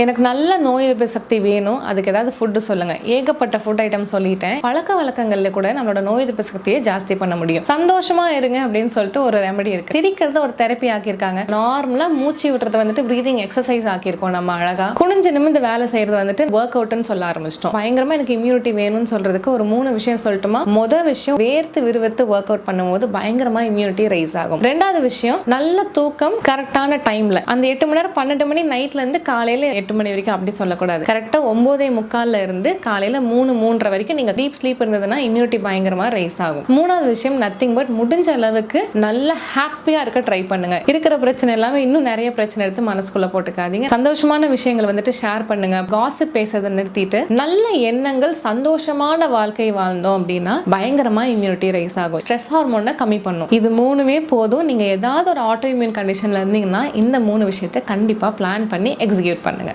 எனக்கு நல்ல நோய் எதிர்ப்பு சக்தி வேணும். அதுக்கு ஏதாவது ஃபுட்டு சொல்லுங்க. ஏகப்பட்ட ஃபுட் ஐட்டம் சொல்லிட்டேன். பழக்க வழக்கங்கள்ல கூட நம்மளோட நோய் எதிர்ப்பு சக்தியை ஜாஸ்தி பண்ண முடியும். சந்தோஷமா இருங்க அப்படின்னு சொல்லிட்டு ஒரு ரெமடி இருக்கு. சிரிக்கிறத ஒரு தெரப்பி ஆக்கியிருக்காங்க. நார்மலா மூச்சு விடுறத வந்துட்டு ப்ரீதிங் எக்ஸசைஸ் ஆக்கியிருக்கோம் நம்ம அழகா. குனிஞ்சு நிமிந்து வேலை செய்யறது வந்துட்டு ஒர்க் அவுட்னு சொல்ல ஆரம்பிச்சிட்டோம். பயங்கரமா எனக்கு இம்யூனிட்டி வேணும்னு சொல்றதுக்கு ஒரு மூணு விஷயம் சொல்லட்டுமா? மொதல் விஷயம் வேர்த்து விறுவிறுத்து ஒர்க் அவுட் பண்ணும்போது பயங்கரமா இம்யூனிட்டி ரைஸ் ஆகும். ரெண்டாவது விஷயம் நல்ல தூக்கம் கரெக்டான டைம்ல அந்த எட்டு மணி நேரம் பன்னெண்டு மணி நைட்ல இருந்து காலையில எட்டு எட்டு மணி வரைக்கும் அப்படி சொல்லக்கூடாது. கரெக்டாக ஒம்போதே முக்கால்ல இருந்து காலையில் மூணு மூன்றரை வரைக்கும் நீங்கள் டீப் ஸ்லீப் இருந்ததுன்னா இம்யூனிட்டி பயங்கரமா ரைஸ் ஆகும். மூணாவது விஷயம் நத்திங் பட் முடிஞ்ச அளவுக்கு நல்ல ஹாப்பியாக இருக்க ட்ரை பண்ணுங்க. இருக்கிற பிரச்சனை எல்லாமே இன்னும் நிறைய பிரச்சனை எடுத்து மனசுக்குள்ள போட்டுக்காதீங்க. சந்தோஷமான விஷயங்கள் வந்துட்டு ஷேர் பண்ணுங்க. காசிப் பேசுறதை நிறுத்திட்டு நல்ல எண்ணங்கள் சந்தோஷமான வாழ்க்கை வாழ்ந்தோம் அப்படின்னா பயங்கரமா இம்யூனிட்டி ரைஸ் ஆகும். ஸ்ட்ரெஸ் ஹார்மோனை கம்மி பண்ணும். இது மூணுமே போதும். நீங்க ஏதாவது ஒரு ஆட்டோ இம்யூன் கண்டிஷன்ல இருந்தீங்கன்னா இந்த மூணு விஷயத்தை கண்டிப்பா பிளான் பண்ணி எக்ஸிக்யூட் பண்ணுங்க.